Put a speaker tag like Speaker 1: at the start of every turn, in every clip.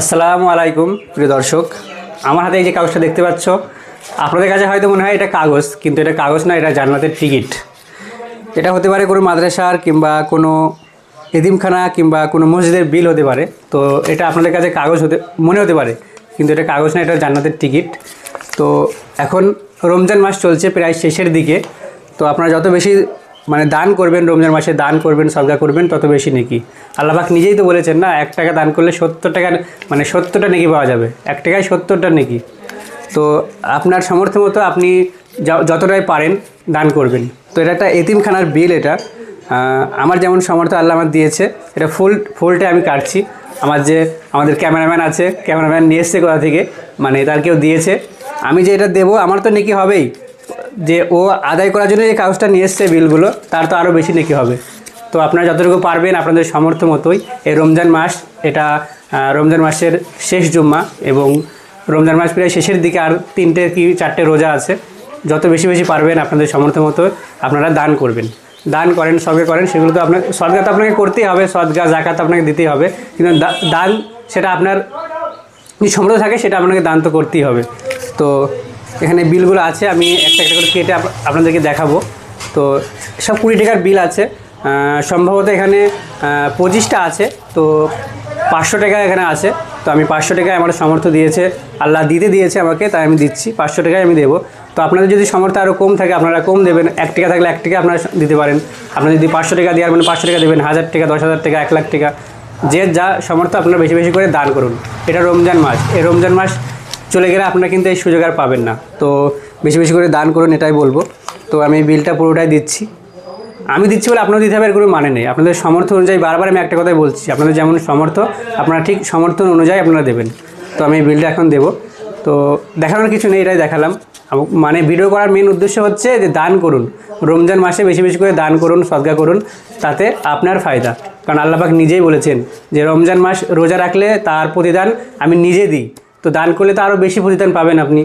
Speaker 1: আসসালামু আলাইকুম, প্রিয় দর্শক। আমার হাতে এই যে কাগজটা দেখতে পাচ্ছ, আপনাদের কাছে হয়তো মনে হয় এটা কাগজ, কিন্তু এটা কাগজ না, এটা জান্নাতের টিকিট। এটা হতে পারে কোনো মাদ্রাসার কিংবা কোনো এদিমখানা কিংবা কোনো মসজিদের বিল হতে পারে। তো এটা আপনাদের কাছে কাগজ হতে, মনে হতে পারে, কিন্তু এটা কাগজ না, এটা জান্নাতের টিকিট। তো এখন রমজান মাস চলছে, প্রায় শেষের দিকে। তো আপনারা যত বেশি মানে দান করবেন, রমজান মাসে দান করবেন, সদকা করবেন, তত বেশি নেকি। আল্লাহবাক নিজেই তো বলেছেন না, এক টাকা দান করলে সত্তর টাকা মানে সত্তরটা নেকি পাওয়া যাবে। এক টাকায় সত্তরটা নেকি। তো আপনার সামর্থ্য মতো আপনি যতটাই পারেন দান করবেন। তো এটা একটা এতিমখানার বিল এটা। আমার যেমন সামর্থ্য আল্লাহ আমার দিয়েছে, এটা ফুল ফুলটা আমি কাটছি। আমার যে, আমাদের ক্যামেরাম্যান আছে, ক্যামেরাম্যান নিয়ে এসছে কোথা থেকে মানে তার কেউ দিয়েছে। আমি যে এটা দেবো, আমার তো নেকি হবেই। যে ও আদায় করার জন্য যে কাগজটা নিয়ে এসছে বিলগুলো, তার তো আরও বেশি নেকি হবে। তো আপনারা যতটুকু পারবেন আপনাদের সামর্থ্য মতোই এই রমজান মাস, এটা রমজান মাসের শেষ জুম্মা এবং রমজান মাস প্রায় শেষের দিকে আর তিনটে কি চারটে রোজা আছে। যত বেশি বেশি পারবেন আপনাদের সামর্থ্য মতো আপনারা দান করবেন। দান করেন সবে করেন, সেগুলো তো আপনার সদগা তো আপনাকে করতেই হবে, সদগা, জাকাত আপনাকে দিতেই হবে। কিন্তু দান, সেটা আপনার যদি সমৃদ্ধ থাকে সেটা আপনাকে দান তো করতেই হবে। তো এখানে বিলগুলো আছে, আমি একটা একটা করে কেটে আপনাদেরকে দেখাবো। তো সব কুড়ি টাকার বিল আছে। সম্ভবত এখানে পঁচিশটা আছে, তো পাঁচশো টাকা এখানে আছে। তো আমি পাঁচশো টাকায় আমার সামর্থ্য দিয়েছে। আল্লাহ দিতে দিয়েছে আমাকে, তাই আমি দিচ্ছি। পাঁচশো টাকায় আমি দেবো। তো আপনাদের যদি সামর্থ্য আরও কম থাকে, আপনারা কম দেবেন। এক টাকা থাকলে এক টাকা আপনারা দিতে পারেন। আপনারা যদি পাঁচশো টাকা দেওয়ার মানে পাঁচশো টাকা দেবেন, হাজার টাকা, দশ হাজার টাকা, এক লাখ টাকা। যে যা সামর্থ্য আপনারা বেশি বেশি করে দান করুন। এটা রমজান মাস। এই রমজান মাস চলে গেলে আপনারা কিন্তু এই সুযোগ আর পাবেন না। তো বেশি বেশি করে দান করুন, এটাই বলব। তো আমি বিলটা পুরোটাই দিচ্ছি। আমি দিচ্ছি বলে আপনারা দিতে হবে কোনো মানে নেই। আপনাদের সমর্থ অনুযায়ী বারবার আমি একটা কথাই বলছি, আপনাদের যেমন সামর্থ্য আপনারা ঠিক সমর্থন অনুযায়ী আপনারা দেবেন। তো আমি বিলটা এখন দেবো। তো দেখানোর কিছু নেই, এটাই দেখালাম। মানে ভিডিও করার মেন উদ্দেশ্য হচ্ছে যে দান করুন। রমজান মাসে বেশি বেশি করে দান করুন, সদগা করুন, তাতে আপনার ফায়দা। কারণ আল্লাপাক নিজেই বলেছেন যে রমজান মাস রোজা রাখলে তার প্রতিদান আমি নিজে দিই। তো দান করলে তো আরও বেশি প্রতিদান পাবেন আপনি।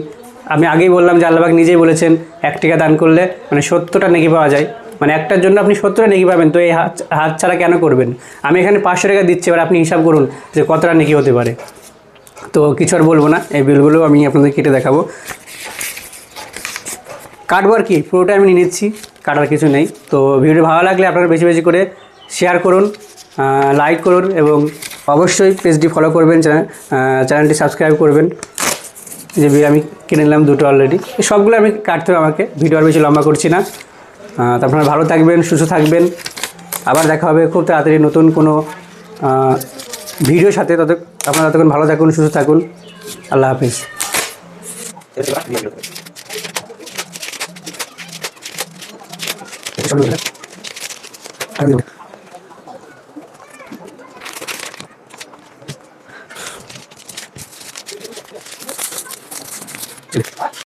Speaker 1: আমি আগেই বললাম যে আল্লাহবাক নিজেই বলেছেন, এক টাকা দান করলে মানে সত্তরটা নেকি পাওয়া যায়। মানে একটার জন্য আপনি সত্তরটা নেকি পাবেন, তো এই হাত হাত ছাড়া কেন করবেন? আমি এখানে পাঁচশো টাকা দিচ্ছি, এবার আপনি হিসাব করুন যে কতটা নেকি হতে পারে। তো কিছু আর বলব না, এই বিলগুলো আমি আপনাদের কেটে দেখাবো। কাটবো আর কি, পুরোটাই আমি নিয়ে নিচ্ছি, কাটার কিছু নেই। তো ভিডিও ভালো লাগলে আপনারা বেশি বেশি করে শেয়ার করুন। লাইক করুন এবং অবশ্যই পেজটি ফলো করবেন চ্যানেল চ্যানেলটি সাবস্ক্রাইব করবেন। যে আমি কিনে নিলাম দুটো অলরেডি সবগুলো আমি কাটতে হবে, আমাকে ভিডিও আর বেশি লম্বা করছি না। তো আপনারা ভালো থাকবেন, সুস্থ থাকবেন। আবার দেখা হবে খুব তাড়াতাড়ি নতুন কোনো ভিডিওর সাথে। তত আপনারা ততক্ষণ ভালো থাকুন, সুস্থ থাকুন। আল্লাহ হাফিজ। 这个也快